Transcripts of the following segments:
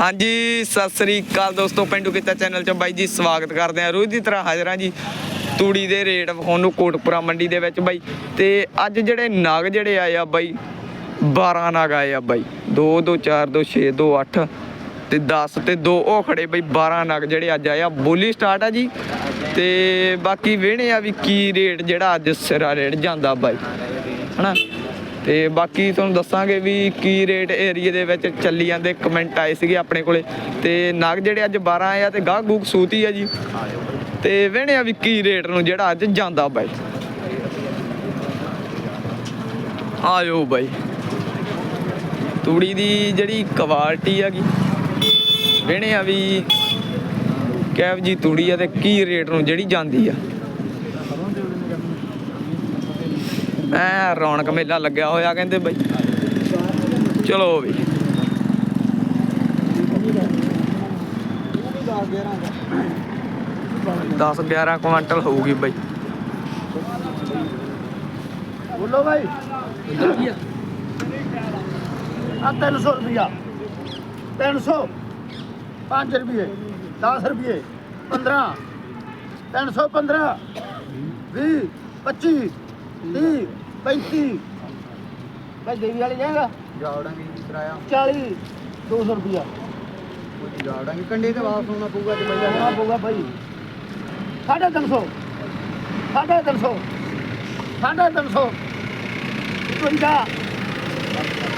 ਹਾਂਜੀ, ਸਤਿ ਸ੍ਰੀ ਅਕਾਲ ਦੋਸਤੋ, ਪਿੰਡੂ ਕੀਤਾ ਚੈਨਲ 'ਚ ਬਾਈ ਜੀ ਸਵਾਗਤ ਕਰਦੇ ਆ ਰੋਜ਼ ਦੀ ਤਰ੍ਹਾਂ ਹਾਜ਼ਰ ਹਾਂ ਜੀ, ਤੂੜੀ ਦੇ ਰੇਟ ਤੁਹਾਨੂੰ ਕੋਟਪੁਰਾ ਮੰਡੀ ਦੇ ਵਿੱਚ ਬਾਈ। ਤੇ ਅੱਜ ਜਿਹੜੇ ਨਗ ਜਿਹੜੇ ਆਏ ਆ ਬਾਈ 12 ਨਗ ਆਏ ਆ ਬਾਈ। 2 2 4 2 6 2 8 ਤੇ 10 ਤੇ 2 ਉਹ ਖੜੇ ਬਈ 12 ਨਗ ਜਿਹੜੇ ਅੱਜ ਆਏ ਆ। ਬੋਲੀ ਸਟਾਰਟ ਆ ਜੀ। ਤੇ ਬਾਕੀ ਵੇਹਣੇ ਆ ਵੀ ਕੀ ਰੇਟ ਜਿਹੜਾ ਅੱਜ ਸਿਰਾ ਰੇਟ ਜਾਂਦਾ ਬਾਈ। ਹਨਾ? ਤੇ ਬਾਕੀ ਤੁਹਾਨੂੰ ਦੱਸਾਂਗੇ ਵੀ ਕੀ ਰੇਟ ਏਰੀਏ ਦੇ ਵਿੱਚ ਚੱਲੀ ਜਾਂਦੇ ਕਮੈਂਟ ਆਏ ਸੀਗੇ ਆਪਣੇ ਕੋਲੇ। ਤੇ ਨਾਗ ਜਿਹੜੇ ਅੱਜ 12 ਆਏ ਆ ਤੇ ਗਾਹ ਗੂਕ ਸੂਤੀ ਆ ਜੀ। ਤੇ ਵੇਹਣੇ ਆ ਵੀ ਕੀ ਰੇਟ ਨੂੰ ਜਿਹੜਾ ਅੱਜ ਜਾਂਦਾ ਬਾਈ। ਆਇਓ ਬਾਈ। ਤੂੜੀ ਦੀ ਜਿਹੜੀ ਕੁਆਲਿਟੀ ਹੈਗੀ ਵੇਣੇ ਆ ਵੀ ਕੈਬ ਜੀ ਤੂੜੀ ਆ ਤੇ ਕੀ ਰੇਟ ਨੂੰ ਜਿਹੜੀ ਜਾਂਦੀ ਆ। ਐ ਰੌਣਕ ਮੇਲਾ ਲੱਗਿਆ ਹੋਇਆ, ਕਹਿੰਦੇ ਬਈ। ਚਲੋ ਵੀ। ਦਸ 11 ਕੁਇੰਟਲ ਹੋਊਗੀ ਬਈ। ਬੋਲੋ ਭਾਈ ਆ 300 ਰੁਪਿਆ 300 5 ਰੁਪਏ 10 ਰੁਪਏ 15 315 20 25 30 35 ਭਾਈ ਦੇਵੀ ਵਾਲੇ ਜਾਏਗਾ ਜਾਵੜਾਂਗੇ ਜੀ ਕਿਰਾਇਆ। 40 200 ਰੁਪਿਆ ਕੋਈ ਜਾਵੜਾਂਗੇ ਕੰਡੇ ਤੇ ਵਾਪਸ ਆਉਣਾ ਪਊਗਾ ਤੇ ਬਈ ਆਉਣਾ ਪਊਗਾ ਭਾਈ ਸਾਢੇ ਤਿੰਨ ਸੌ। ਸਾਢੇ ਤਿੰਨ ਸੌ। ਸਾਢੇ ਤਿੰਨ ਸੌ। 52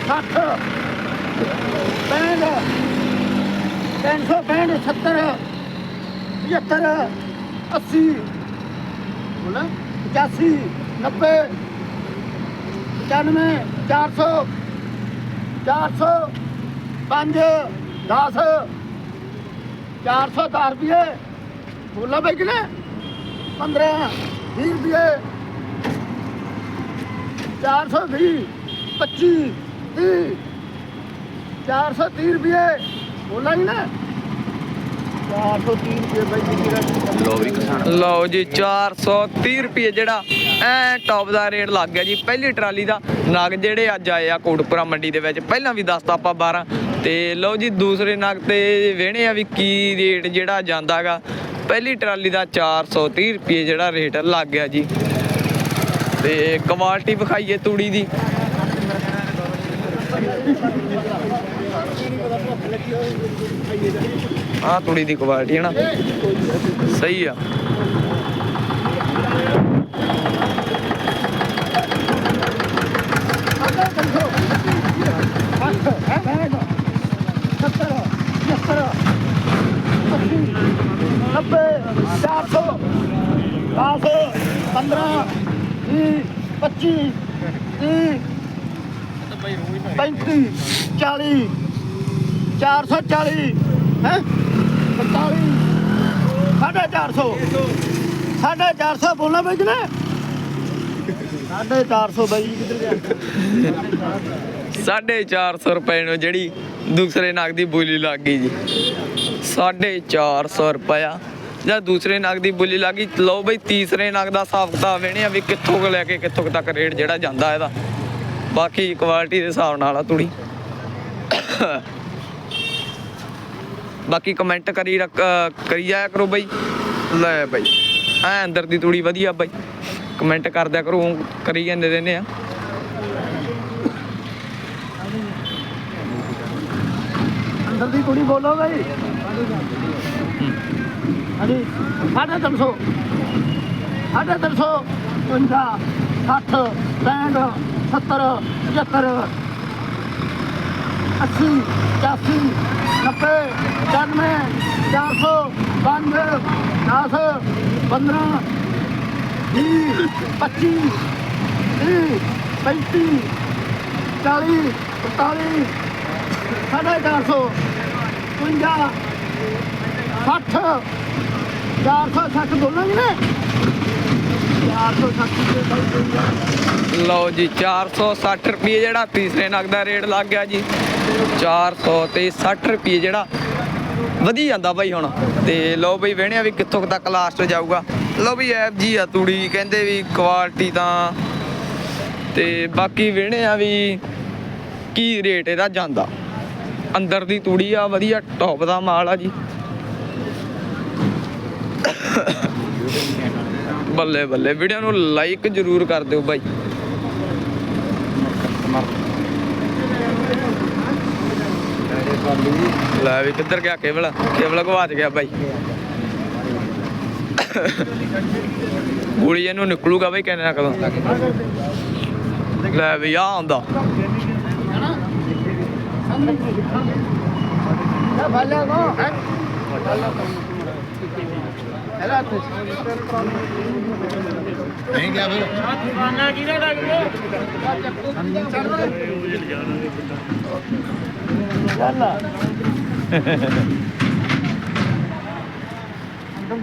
60 65 365 70 75 80 ਬੋਲਾ। 85 90 95 400 400 5 10 410 ਰੁਪਏ। ਬੋਲਾ ਭਾਈ ਕਿਨੇ 15 20 ਰੁਪਏ। 420 25 30 430 ਰੁਪਏ। ਬੋਲਾ ਨਾ 430 ਰੁਪਏ ਭਾਈ ਜੀ ਲਓ ਵੀ ਕਿਸਾਨ। ਲਓ ਜੀ 430 ਰੁਪਏ ਜਿਹੜਾ ਐ ਟੌਪ ਦਾ ਰੇਟ ਲੱਗ ਗਿਆ ਜੀ, ਪਹਿਲੀ ਟਰਾਲੀ ਦਾ ਨਗ ਜਿਹੜੇ ਅੱਜ ਆਏ ਆ ਕੋਟਪੁਰਾ ਮੰਡੀ ਦੇ ਵਿੱਚ, ਪਹਿਲਾਂ ਵੀ ਦੱਸਤਾ ਆਪਾਂ 12 ਤੇ ਲਓ ਜੀ, ਦੂਸਰੇ ਨਗ ਤੇ ਵੇਣੇ ਆ ਵੀ ਕੀ ਰੇਟ ਜਿਹੜਾ ਜਾਂਦਾਗਾ ਪਹਿਲੀ ਟਰਾਲੀ ਦਾ 430 ਰੁਪਏ ਜਿਹੜਾ ਰੇਟ ਲੱਗ ਗਿਆ ਜੀ। ਤੇ ਕੁਆਲਿਟੀ ਵਿਖਾਈਏ ਤੂੜੀ ਦੀ। ਆ ਤੂੜੀ ਦੀ ਕੁਆਲਿਟੀ ਹੈ ਨਾ। ਸਹੀ ਆ ਨੱਬੇ ਚਾਰ ਸੌ ਦਸ ਪੰਦਰਾਂ ਵੀਹ ਪੱਚੀ ਤੀਹ ਪੈਂਤੀ ਚਾਲੀ ਚਾਰ ਸੌ ਚਾਲੀ ਹੈ ਪੰਤਾਲੀ ਸਾਢੇ ਚਾਰ ਸੌ ਸਾਢੇ ਚਾਰ ਸੌ ਬੋਲਣਾ ਬਈ ਕਿਨੇ ਸਾਢੇ ਚਾਰ ਸੌ ਬਈ ਕਿੱਧਰ ਗਿਆ 450 ਰੁਪਏ ਨੂੰ ਜਿਹੜੀ ਦੂਸਰੇ ਨਗ ਦੀ ਬੋਲੀ ਲੱਗ ਗਈ ਜੀ। 450 ਰੁਪਇਆ। ਜਾਂ ਦੂਸਰੇ ਨਗ ਦੀ ਬੋਲੀ ਲੱਗ ਗਈ। ਲਓ ਬਈ, ਤੀਸਰੇ ਨਗ ਦਾ ਹਿਸਾਬ ਕਿਤਾਬ ਵੇਣੇ ਆ ਵੀ ਕਿੱਥੋਂ ਕੁ ਲੈ ਕੇ ਕਿੱਥੋਂ ਕੁ ਤੱਕ ਰੇਟ ਜਿਹੜਾ ਜਾਂਦਾ ਇਹਦਾ। ਬਾਕੀ ਕੁਆਲਿਟੀ ਦੇ ਹਿਸਾਬ ਨਾਲ ਆ ਤੂੜੀ। ਬਾਕੀ ਕਮੈਂਟ ਕਰੀ ਰੱਖ, ਕਰੀ ਜਾਇਆ ਕਰੋ ਬਈ। ਲੈ ਬਈ, ਐ ਅੰਦਰ ਦੀ ਤੂੜੀ ਵਧੀਆ ਬਈ। ਕਮੈਂਟ ਕਰਦਿਆ ਕਰੋ ਕਰੀ ਜਾਂਦੇ ਰਹਿੰਦੇ ਆ। ਅੰਦਰ ਦੀ ਕੁੜੀ ਬੋਲੋ ਭਾਈ ਹਾਂਜੀ 350 350 50 60 65 70 75 ਅੱਸੀ ਚਾਸੀ ਨੱਬੇ ਚਾਨਵੇਂ ਚਾਰ ਸੌ ਪੰਜ, ਦਸ, ਪੰਦਰਾਂ, ਵੀਹ, ਪੱਚੀ, ਤੀਹ, ਪੈਂਤੀ, ਚਾਲੀ, ਪੰਤਾਲੀ 450 50 60 460 ਦੋਨਾਂ ਨੇ? 460 ਲਓ ਜੀ 460 ਰੁਪਏ ਜਿਹੜਾ ਤੀਸਰੇ ਨਗ ਦਾ ਰੇਟ ਲੱਗ ਗਿਆ ਜੀ। 400 ਤੇ 60 ਰੁਪਏ ਜਿਹੜਾ ਵਧੀ ਜਾਂਦਾ ਬਾਈ ਹੁਣ। ਤੇ ਲਓ ਬਈ ਵੇਣੇ ਆ ਵੀ ਕਿੱਥੋਂ ਤੱਕ ਲਾਸਟ ਜਾਊਗਾ। ਲਓ ਵੀ ਐਪ ਜੀ ਆ ਤੂੜੀ, ਕਹਿੰਦੇ ਵੀ ਕੁਆਲਿਟੀ ਤਾਂ ਤੇ ਬਾਕੀ ਵੇਣੇ ਆ ਵੀ ਕੀ ਰੇਟ ਇਹਦਾ ਜਾਂਦਾ। ਅੰਦਰ ਦੀ ਤੂੜੀ ਆ, ਵਧੀਆ ਟੌਪ ਦਾ ਮਾਲ ਆ ਜੀ। ਬੱਲੇ ਬੱਲੇ, ਵੀਡੀਓ ਨੂੰ ਲਾਈਕ ਜਰੂਰ ਕਰ ਦਿਓ ਬਾਈ। ਲੈ ਵੀ ਕਿੱਧਰ ਗਿਆ ਕੇਵਲ? ਕੇਵਲ ਗਵਾਚ ਗਿਆ ਬਾਈ। ਗੋਲੀ ਇਹਨੂੰ ਨਿਕਲੂਗਾ ਬਾਈ ਕਹਿੰਦੇ ਨਾ ਕਦੋਂ ਲੈ ਵੀ ਆ ਆਉਂਦਾ। ਇਹ ਭਾਲਿਆ ਕੋ ਹੈ ਹੈਲਾ ਤੇ ਨਹੀਂ ਗਿਆ ਫਿਰ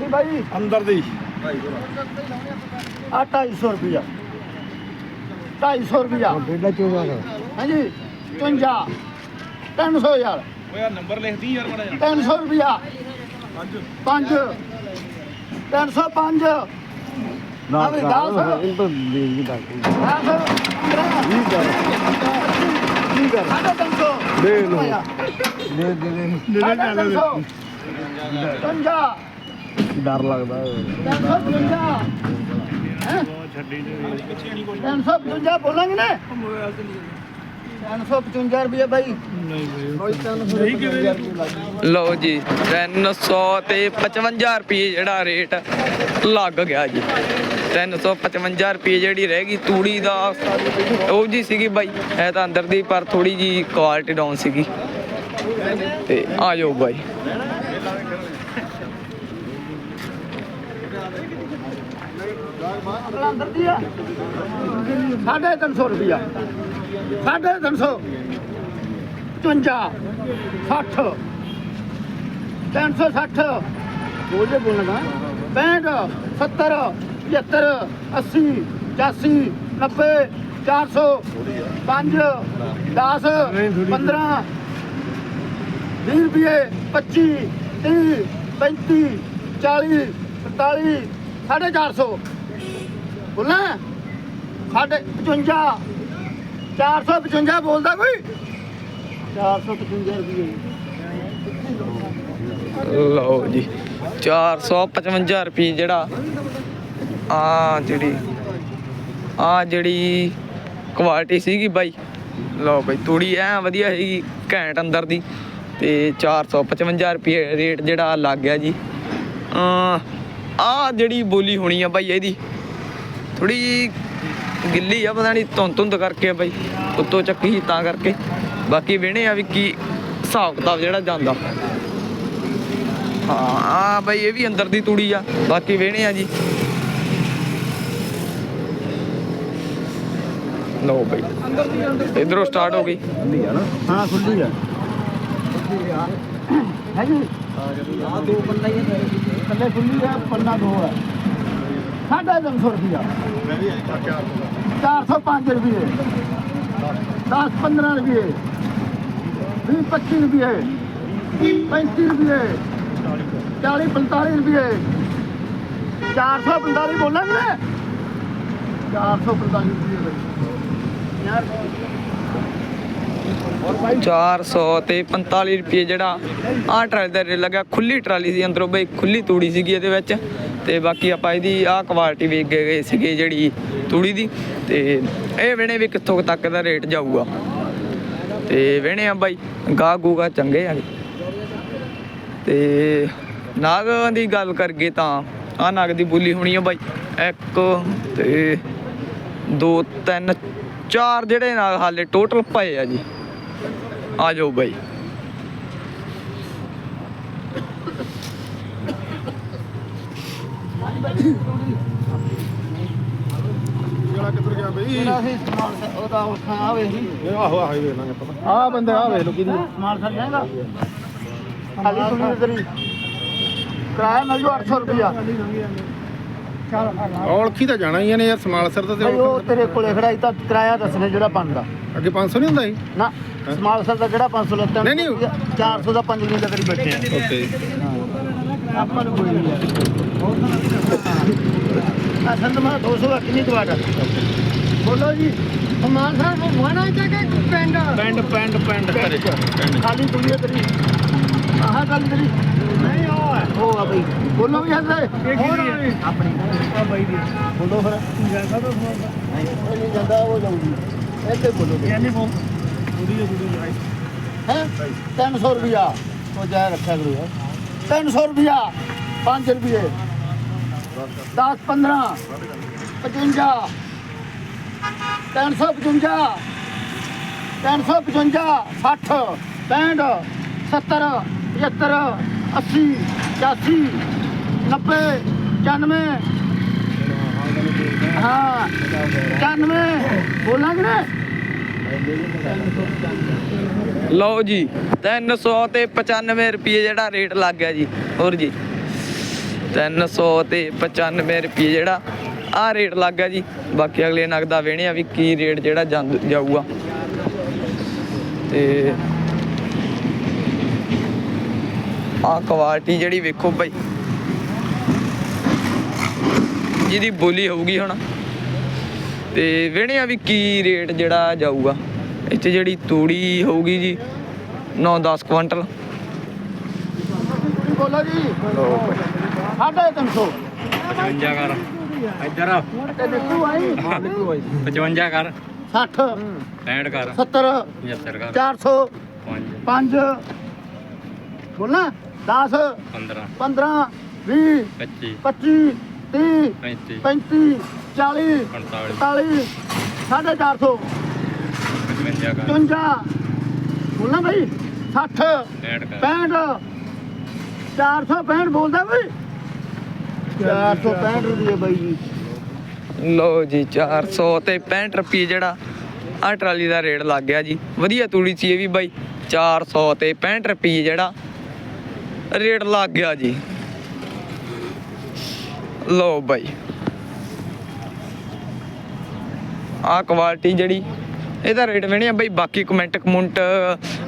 ਭਾਈ ਅੰਦਰ ਦੀ ਆ 250 ਰੁਪਿਆ 250 ਰੁਪਿਆ ਬੇਡਾ ਚੋਗਾ ਹਾਂਜੀ 55 300 ਯਾਰ। ਓਏ ਆ ਨੰਬਰ ਲਿਖਦੀ ਯਾਰ ਮਾੜਾ 300 ਰੁਪਿਆ 5 305 ਨਾ ਅਬੇ ਦਸ। ਇਹ ਤਾਂ ਦੇ ਦੀ ਦੱਸ। 10 ਠੀਕ ਆ ਠੀਕ ਆ ਸਾਢੇ ਤਿੰਨ ਸੌ। ਦੇ ਲਓ। ਹੋਇਆ। ਦੇ ਦੇ ਦੇ। ਸਾਢੇ ਤਿੰਨ ਸੌ। ਪੰਜਾ ਡਰ ਲੱਗਦਾ। ਤਿੰਨ ਸੌ ਪੰਜਾ ਹੈਂ? ਤਿੰਨ ਸੌ ਪੰਜਾ ਬੋਲਾਂਗੇ ਨਾ। ਤਿੰਨ ਸੌ ਪਚਵੰਜਾ ਰੁਪਏ ਬਾਈ। ਲਓ ਜੀ 300 ਤੇ 55 ਰੁਪਏ ਜਿਹੜਾ ਰੇਟ ਲੱਗ ਗਿਆ ਜੀ। 355 ਰੁਪਏ ਜਿਹੜੀ ਰਹਿ ਗਈ ਤੂੜੀ ਦਾ। ਉਹ ਜੀ ਸੀਗੀ ਬਾਈ ਇਹ ਤਾਂ ਅੰਦਰ ਦੀ ਪਰ ਥੋੜੀ ਜੀ ਕੁਆਲਿਟੀ ਡਾਊਨ ਸੀਗੀ। ਤੇ ਆ ਜਾਓ ਬਾਈ। ਅਗਲਾ ਅੰਦਰ ਦੀ ਆ ਸਾਢੇ ਤਿੰਨ ਸੌ। ਰੁਪਿਆ ਸਾਢੇ ਤਿੰਨ ਸੌ 55 60 360 ਬੋਲੇ ਬੋਲਣਾ 65 70 75 80 85 90 400 5 10 15 20 ਰੁਪਏ 25 30 35 40 45 ਸਾਢੇ 400 ਬੋਲਾਂ ਸਾਢੇ 55 455 ਬੋਲਦਾ ਕੋਈ? 455 ਰੁਪਏ ਲਓ ਜੀ 455 ਰੁਪਏ ਜਿਹੜਾ, ਆ ਜਿਹੜੀ ਆ ਜਿਹੜੀ ਕੁਆਲਿਟੀ ਸੀਗੀ ਬਾਈ। ਲਓ ਬਾਈ ਤੂੜੀ ਐ ਵਧੀਆ ਹੈਗੀ ਘੈਂਟ ਅੰਦਰ ਦੀ। ਤੇ 455 ਰੁਪਏ ਰੇਟ ਜਿਹੜਾ ਲੱਗ ਗਿਆ ਜੀ। ਆ ਜਿਹੜੀ ਬੋਲੀ ਹੋਣੀ ਆ ਬਾਈ ਇਹਦੀ ਥੋੜੀ ਗਿੱਲੀ ਆ ਪਤਾ ਨਹੀਂ ਧੁੰਦ ਧੁੰਦ ਕਰਕੇ ਆ ਬਾਈ। ਉੱਤੋਂ ਚੱਕੀ ਸੀ ਤਾਂ ਕਰਕੇ। ਬਾਕੀ ਵੇਣੇ ਆ ਵੀ ਕੀ ਹਿਸਾਬ ਕਿਤਾਬ ਜਿਹੜਾ ਜਾਂਦਾ। ਹਾਂ ਆ ਬਈ ਇਹ ਵੀ ਅੰਦਰ ਦੀ ਤੂੜੀ ਆ। ਬਾਕੀ ਵੇਣੇ ਆ ਜੀ। ਲਓ ਬਈ ਇਧਰੋਂ ਸਟਾਰਟ ਹੋ ਗਈ। ਹੁੰਦੀ ਆ ਨਾ ਹਾਂ ਖੁੱਲੀ ਆ। ਹੈ ਜੀ? ਆ ਦੋ ਬੰਦਾ ਹੀ ਥੱਲੇ ਖੁੱਲੀ ਆ ਪੰਨਾ ਦੋ ਆ। ਸਾਢੇ ਤਿੰਨ ਸੌ ਰੁਪਿਆ 405 ਰੁਪਏ 10 15 ਰੁਪਏ 20 25 ਰੁਪਏ 35 ਰੁਪਏ 40 45 ਰੁਪਏ 445 ਬੋਲਾਂਗੇ 445 ਰੁਪਏ ਯਾਰ। 400 ਤੇ 45 ਰੁਪਏ ਜਿਹੜਾ ਆਹ ਟਰਾਲੀ ਦਾ ਰੇਟ ਲੱਗਾ ਖੁੱਲੀ ਟਰਾਲੀ ਸੀ ਅੰਦਰੋਂ ਬਈ ਖੁੱਲੀ ਤੂੜੀ ਸੀਗੀ ਇਹਦੇ ਵਿੱਚ। ਤੇ ਬਾਕੀ ਆਪਾਂ ਇਹਦੀ ਆਹ ਕੁਆਲਿਟੀ ਵੇਖ ਗਏ ਸੀਗੇ ਜਿਹੜੀ ਤੂੜੀ ਦੀ ਤੇ ਇਹ ਵੇਣੇ ਵੀ ਕਿੱਥੋਂ ਤੱਕ ਦਾ ਰੇਟ ਜਾਊਗਾ। ਤੇ ਵੇਣੇ ਆ ਬਾਈ ਗਾਹ ਗੂਗਾ ਚੰਗੇ ਆ ਤੇ ਨਾਗਾਂ ਦੀ ਗੱਲ ਕਰਗੇ ਤਾਂ ਆ ਨਾਗ ਦੀ ਬੋਲੀ ਹੋਣੀ ਆ ਬਾਈ, ਇੱਕ ਤੇ ਦੋ, ਤਿੰਨ, ਚਾਰ ਜਿਹੜੇ ਨਾਗ ਹਾਲੇ ਟੋਟਲ ਪਏ ਆ ਜੀ। ਆ ਜਾਓ ਬਾਈ। ਜਿਹੜਾ ਕਿੱਧਰ ਗਿਆ ਬਈ ਜਿਹੜਾ ਅਸੀਂ ਸਮਾਨ ਸ- ਉਹਦਾ ਉੱਥਾਂ ਆਵੇ ਸੀ ਆਹੋ ਆਹੋ ਹੀ ਵੇਖ ਲਾਂਗੇ ਪਤਾ ਆ ਬੰਦੇ ਆ ਵੇਖ ਲੋ ਕਿਹਦੀ ਸਮਾਨ ਸਰ ਜਾਏਗਾ। ਖਾਲੀ ਸੁਣੀ ਤੇਰੀ। ਕਿਰਾਇਆ ਮਿਲ ਜੂ 800 ਰੁਪਿਆ ਔਲਖੀ ਤਾਂ ਜਾਣਾ ਹੀ ਆ ਨੇ ਯਾਰ ਸਮਾਲਸਰ ਦਾ ਭਾਈ ਉਹ ਤੇਰੇ ਕੋਲੇ ਖੜਾ ਸੀ ਤਾਂ ਕਿਰਾਇਆ ਦੱਸਣੇ ਜਿਹੜਾ ਬਣਦਾ। ਅੱਗੇ 500 ਨਹੀਂ ਹੁੰਦਾ ਸੀ ਨਾ ਸਮਾਲ ਸਰ ਦਾ ਜਿਹੜਾ 500 ਲੱਤਾਂ ਨਹੀਂ, ਨਹੀਂ। 400 ਦਾ 5 ਮਿੰਟ ਕਰੀ ਬੈਠੇ ਆ। ਓਕੇ। ਆਪਾਂ ਨੂੰ ਕੋਈ ਨਹੀਂ ਆ ਸੰਤ ਮਾ 200 ਦਾ ਕਿੰਨੀ ਦਵਾੜਾ ਬੋਲੋ ਜੀ। ਸਮਾਨ ਸਾਹਿਬ ਵਾਣਾ ਚਾਹੇ ਪਿੰਡ? ਪਿੰਡ ਪਿੰਡ ਪਿੰਡ ਘਰੇ। ਪਿੰਡ ਖਾਲੀ ਕੁੜੀ ਤੇਰੀ। ਆਹ ਗੱਲ ਤੇਰੀ। ਨਹੀਂ ਉਹ ਹੈ ਉਹ ਆ ਬਈ। ਬੋਲੋ ਵੀ ਹੱਸੇ ਆਪਣੀ। ਆ ਬਾਈ ਦੀ ਬੋਲੋ ਫਿਰ। ਜਾਂਦਾ ਤਾਂ ਨਹੀਂ ਉਹ ਨਹੀਂ ਜਾਂਦਾ ਉਹ ਜਾਊਗੀ। ਇੱਥੇ ਬੋਲੋ ਯਾਨੀ ਬੋਲ। ਕੁੜੀ ਕੁੜੀ ਹੈ? 300 ਰੁਪਿਆ ਉਹ ਜਾ ਰੱਖਿਆ ਕਰੋ ਯਾਰ। 300 ਰੁਪਿਆ 5 ਰੁਪਏ 10 15 55 355 355 60 65 70 75 80 85 90 95 ਹਾਂ 95 ਬੋਲਾਂਗੇ ਨਾ? ਲਓ ਜੀ 300 ਤੇ 95 ਰੁਪਏ ਜਿਹੜਾ ਰੇਟ ਲੱਗ ਗਿਆ ਜੀ। ਹੋਰ ਜੀ 300 ਤੇ 95 ਰੁਪਏ ਜਿਹੜਾ ਆ ਰੇਟ ਲੱਗ ਗਿਆ ਜੀ। ਬਾਕੀ ਅਗਲੇ ਨਗਦਾ ਵੇਣੇ ਆ ਵੀ ਕੀ ਰੇਟ ਜਿਹੜਾ ਜਾਂਦ- ਜਾਊਗਾ। ਤੇ ਆ ਕੁਆਲਿਟੀ ਜਿਹੜੀ ਵੇਖੋ ਭਾਈ ਜਿਹਦੀ ਬੋਲੀ ਹੋਊਗੀ ਹੁਣ। ਤੇ ਵੇਣੇ ਆ ਵੀ ਕੀ ਰੇਟ ਜਿਹੜਾ ਜਾਊਗਾ। ਇੱਥੇ ਜਿਹੜੀ ਤੂੜੀ ਹੋਊਗੀ ਜੀ 9-10 ਕੁਇੰਟਲ। ਬੋਲੋ ਜੀ। ਸਾਢੇ 300 55 ਕਰ। ਇੱਧਰ ਆ। ਤੇ ਨਿਕਲੂ ਆਈ 55 ਕਰ। 60 65 ਕਰ। 70 75 ਕਰ। 400 5 5 ਬੋਲਣਾ? 10 15 15 20 25 25 30 35 35 40 45 45 ਸਾਢੇ 400 55 ਕਰ। 55 ਬੋਲਣਾ ਭਾਈ 60 65 ਕਰ। 65 465 ਬੋਲਦਾ ਬਈ। 465 ਰੁਪਏ ਬਾਈ ਜੀ। ਲਓ ਜੀ 400 ਤੇ 65 ਰੁਪਏ ਜਿਹੜਾ ਆ ਟਰਾਲੀ ਦਾ ਰੇਟ ਲੱਗ ਗਿਆ ਜੀ। ਵਧੀਆ ਤੂੜੀ ਸੀ ਇਹ ਵੀ ਬਾਈ। 400 ਤੇ 65 ਰੁਪਏ ਜਿਹੜਾ ਰੇਟ ਲੱਗ ਗਿਆ ਜੀ। ਲਓ ਬਾਈ। ਆ ਕੁਆਲਿਟੀ ਜਿਹੜੀ ਇਹਦਾ ਰੇਟ ਵੇਣੇ ਆ ਬਾਈ। ਬਾਕੀ ਕਮੈਂਟ ਕਮੁੰਟ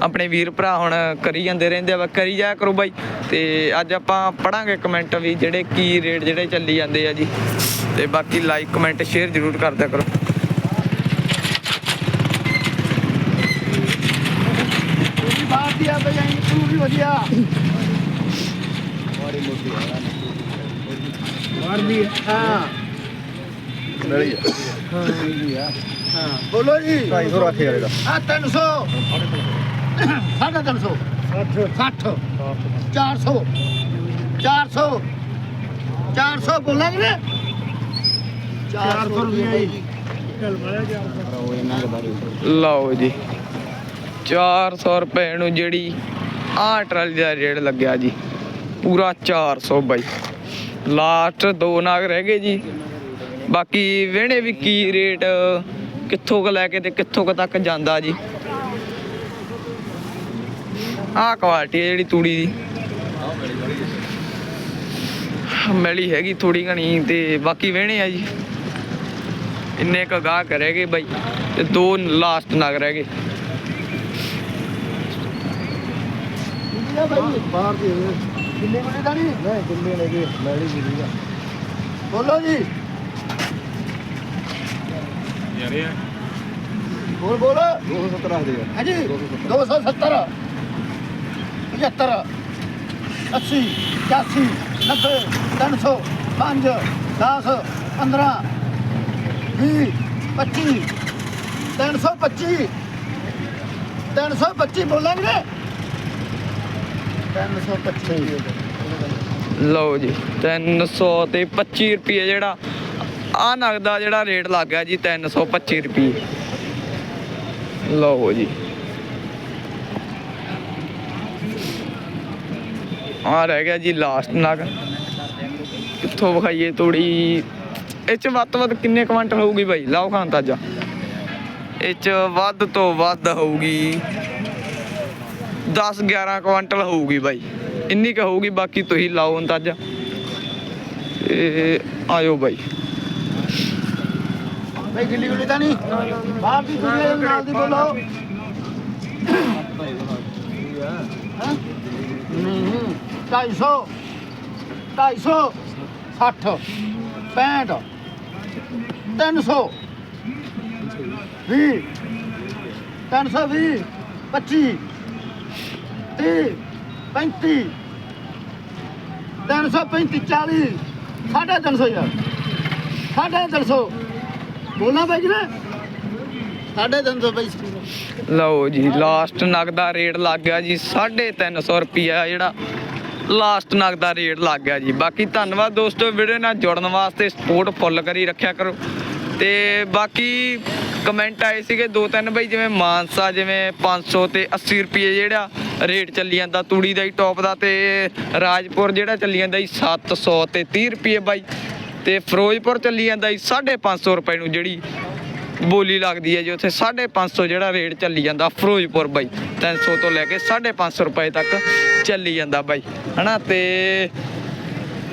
ਆਪਣੇ ਵੀਰ ਭਰਾ ਹੁਣ ਕਰੀ ਜਾਂਦੇ ਰਹਿੰਦੇ ਆ ਵਾ ਕਰੀ ਜਾਇਆ ਕਰੋ ਬਾਈ। ਤੇ ਅੱਜ ਆਪਾਂ ਪੜਾਂਗੇ ਕਮੈਂਟ ਵੀ ਜਿਹੜੇ ਕੀ ਰੇਟ ਜਿਹੜੇ ਚੱਲੀ ਜਾਂਦੇ ਆ ਜੀ। ਤੇ ਬਾਕੀ ਲਾਈਕ ਕਮੈਂਟ ਸ਼ੇਅਰ ਜ਼ਰੂਰ ਕਰਦਿਆ ਕਰੋ। ਬਾਹਰ ਦੀ ਆ ਵੀ ਵਧੀਆ। ਬਾਹਰ ਦੀ ਹਾਂ। ਨਲੀ ਹਾਂ ਬੋਲੋ ਜੀ 250 ਰੱਖੇ ਵਾਲੇ ਦਾ ਆ 300 ਸਾਢੇ 300 60 400 400 400 ਬੋਲਾਂਗੇ ਨਾ 400 ਰੁਪਏ ਜੀ ਲਓ ਜੀ 400 ਰੁਪਏ ਨੂੰ ਜਿਹੜੀ ਆ ਟਰਾਲੀ ਦਾ ਰੇਟ ਲੱਗਿਆ ਜੀ, ਪੂਰਾ 400 ਬਾਈ। ਲਾਸਟ ਦੋ ਨਾਗ ਰਹਿ ਗਏ ਜੀ। ਬਾਕੀ ਵੇਣੇ ਵੀ ਕੀ ਰੇਟ, ਕਿੱਥੋਂ ਕ ਲੈ ਕੇ ਤੇ ਕਿੱਥੋਂ ਕ ਤੱਕ ਜਾਂਦਾ ਜੀ? ਆਹ ਕੁਆਲਿਟੀ ਹੈ ਜਿਹੜੀ ਤੂੜੀ ਦੀ। ਮੈਲੀ ਹੈਗੀ ਥੋੜੀ ਘਣੀ ਤੇ ਬਾਕੀ ਵੇਣੇ ਆ ਜੀ। ਇੰਨੇ ਕ ਗਾਹ ਕਰੇਗੇ ਬਾਈ ਤੇ ਦੋ ਲਾਸਟ ਨਗ ਰਹਿ ਗਏ। ਬਾਹਰ ਦੀ ਕਿੰਨੇ ਕੋਲੇ ਦਾਣੀ ਨਹੀਂ? ਕਿੰਨੇ ਲੈ ਗਏ ਮੈਲੀ ਜੀ ਬੋਲੋ ਜੀ। ਯਾਰ ਇਹ ਬੋਲ। ਬੋਲ 270 ਰੱਖਦੇ ਆ। ਹਾਂਜੀ 270 75 80 81 90 300 5 10 15 20 25 325 325 ਬੋਲਾਂਗੇ 325 ਲਓ ਜੀ 300 ਤੇ 25 ਰੁਪਏ ਜਿਹੜਾ ਆ ਨਗ ਦਾ ਜਿਹੜਾ ਰੇਟ ਲੱਗ ਗਿਆ ਜੀ 325 ਰੁਪਏ। ਲਓ ਜੀ। ਆ ਰਹਿ ਗਿਆ ਜੀ ਲਾਸਟ ਨਗ ਕਿੱਥੋਂ ਵਿਖਾਈਏ ਤੋੜੀ? ਇਹ ਚ ਵੱਧ ਤੋਂ ਵੱਧ ਕਿੰਨੇ ਕੁਆਂਟਲ ਹੋਊਗੀ ਬਾਈ? ਲਾਓ ਖਾਨ ਤਾਜਾ। ਇਹ ਚ ਵੱਧ ਤੋਂ ਵੱਧ ਹੋਊਗੀ। 10 11 ਕੁਆਂਟਲ ਹੋਊਗੀ ਬਾਈ। ਇੰਨੀ ਕੁ ਹੋਊਗੀ, ਬਾਕੀ ਤੁਸੀਂ ਲਾਓ ਅੰਦਾਜ਼ਾ ਤੇ ਆਇਓ ਬਾਈ। ਬਈ ਗਿੱਲੀ ਗੁੱਲੀ ਤਾਂ ਨਹੀਂ? ਬਾਹਰ ਦੀ ਦੁਨੀਆ ਦੇ ਨਾਲ ਦੀ ਬੋਲੋ। ਨਹੀਂ 250 250 60 65 300 ਵੀਹ, ਤਿੰਨ ਸੌ ਵੀਹ, ਪੱਚੀ, ਤੀਹ, ਪੈਂਤੀ, ਤਿੰਨ ਸੌ ਪੈਂਤੀ, ਚਾਲੀ, ਸਾਢੇ ਤਿੰਨ ਸੌ ਯਾਰ, ਸਾਢੇ ਤਿੰਨ ਸੌ। ਬੋਲਣਾ ਬਾਈ ਜੀ ਨੇ ਬਾਈ ਲਓ ਜੀ ਲਾਸਟ ਨਗ ਦਾ ਰੇਟ ਲੱਗ ਗਿਆ ਜੀ 350 ਰੁਪਿਆ ਜਿਹੜਾ। ਲਾਸਟ ਨਗ ਦਾ ਰੇਟ ਲੱਗ ਗਿਆ ਜੀ। ਬਾਕੀ ਧੰਨਵਾਦ ਦੋਸਤੋ, ਵੀਡੀਓ ਨਾਲ ਜੁੜਨ ਵਾਸਤੇ ਸਪੋਰਟ ਫੁੱਲ ਕਰੀ ਰੱਖਿਆ ਕਰੋ। ਤੇ ਬਾਕੀ ਕਮੈਂਟ ਆਏ ਸੀਗੇ ਦੋ ਤਿੰਨ ਬਈ, ਜਿਵੇਂ ਮਾਨਸਾ ਜਿਵੇਂ 500 ਤੇ 80 ਰੁਪਏ ਜਿਹੜਾ ਰੇਟ ਚੱਲੀ ਜਾਂਦਾ ਤੂੜੀ ਦਾ ਹੀ ਟੌਪ ਦਾ ਤੇ ਰਾਜਪੁਰ ਜਿਹੜਾ ਚੱਲੀ ਜਾਂਦਾ ਜੀ 700 ਤੇ 30 ਰੁਪਏ ਬਾਈ। ਤੇ ਫਿਰੋਜ਼ਪੁਰ ਚੱਲੀ ਜਾਂਦਾ ਜੀ 550 ਰੁਪਏ ਨੂੰ ਜਿਹੜੀ ਬੋਲੀ ਲੱਗਦੀ ਹੈ ਜੀ, ਉੱਥੇ 550 ਜਿਹੜਾ ਰੇਟ ਚੱਲੀ ਜਾਂਦਾ ਫਿਰੋਜ਼ਪੁਰ ਬਾਈ 300 ਤੋਂ ਲੈ ਕੇ 550 ਰੁਪਏ ਤੱਕ ਚੱਲੀ ਜਾਂਦਾ ਬਾਈ, ਹਨਾ? ਤੇ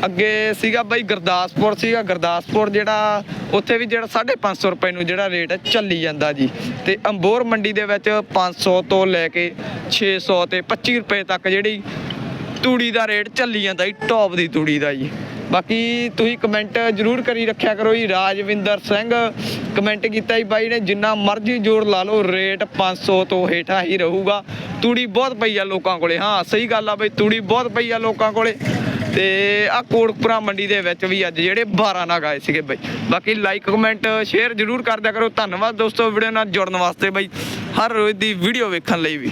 ਅੱਗੇ ਸੀਗਾ ਬਾਈ ਗੁਰਦਾਸਪੁਰ, ਸੀਗਾ ਗੁਰਦਾਸਪੁਰ ਜਿਹੜਾ ਉੱਥੇ ਵੀ ਜਿਹੜਾ 550 ਰੁਪਏ ਨੂੰ ਜਿਹੜਾ ਰੇਟ ਚੱਲੀ ਜਾਂਦਾ ਜੀ। ਤੇ ਅੰਬੋਰ ਮੰਡੀ ਦੇ ਵਿੱਚ 500 ਤੋਂ ਲੈ ਕੇ 600 ਤੇ 25 ਰੁਪਏ ਤੱਕ ਜਿਹੜੀ ਤੂੜੀ ਦਾ ਰੇਟ ਚੱਲੀ ਜਾਂਦਾ ਜੀ ਟੌਪ ਦੀ ਤੂੜੀ ਦਾ ਜੀ। ਬਾਕੀ ਤੁਸੀਂ ਕਮੈਂਟ ਜਰੂਰ ਕਰੀ ਰੱਖਿਆ ਕਰੋ ਜੀ। ਰਾਜਵਿੰਦਰ ਸਿੰਘ ਕਮੈਂਟ ਕੀਤਾ ਜੀ, ਬਾਈ ਨੇ ਜਿੰਨਾ ਮਰਜ਼ੀ ਜੋਰ ਲਾ ਲਓ, ਰੇਟ 500 ਤੋਂ ਹੇਠਾਂ ਹੀ ਰਹੂਗਾ। ਤੂੜੀ ਬਹੁਤ ਪਈ ਆ ਲੋਕਾਂ ਕੋਲੇ। ਹਾਂ, ਸਹੀ ਗੱਲ ਆ ਬਈ, ਤੂੜੀ ਬਹੁਤ ਪਈ ਆ ਲੋਕਾਂ ਕੋਲੇ। ਤੇ ਆ ਕੋਟਪੁਰਾ ਮੰਡੀ ਦੇ ਵਿੱਚ ਵੀ ਅੱਜ ਜਿਹੜੇ 12 ਨਗ ਆਏ ਸੀਗੇ ਬਈ। ਬਾਕੀ ਲਾਈਕ ਕਮੈਂਟ ਸ਼ੇਅਰ ਜਰੂਰ ਕਰਦਿਆ ਕਰੋ। ਧੰਨਵਾਦ ਦੋਸਤੋ ਵੀਡੀਓ ਨਾਲ ਜੁੜਨ ਵਾਸਤੇ ਬਈ। ਹਰ ਰੋਜ਼ ਦੀ ਵੀਡੀਓ ਵੇਖਣ ਲਈ ਵੀ।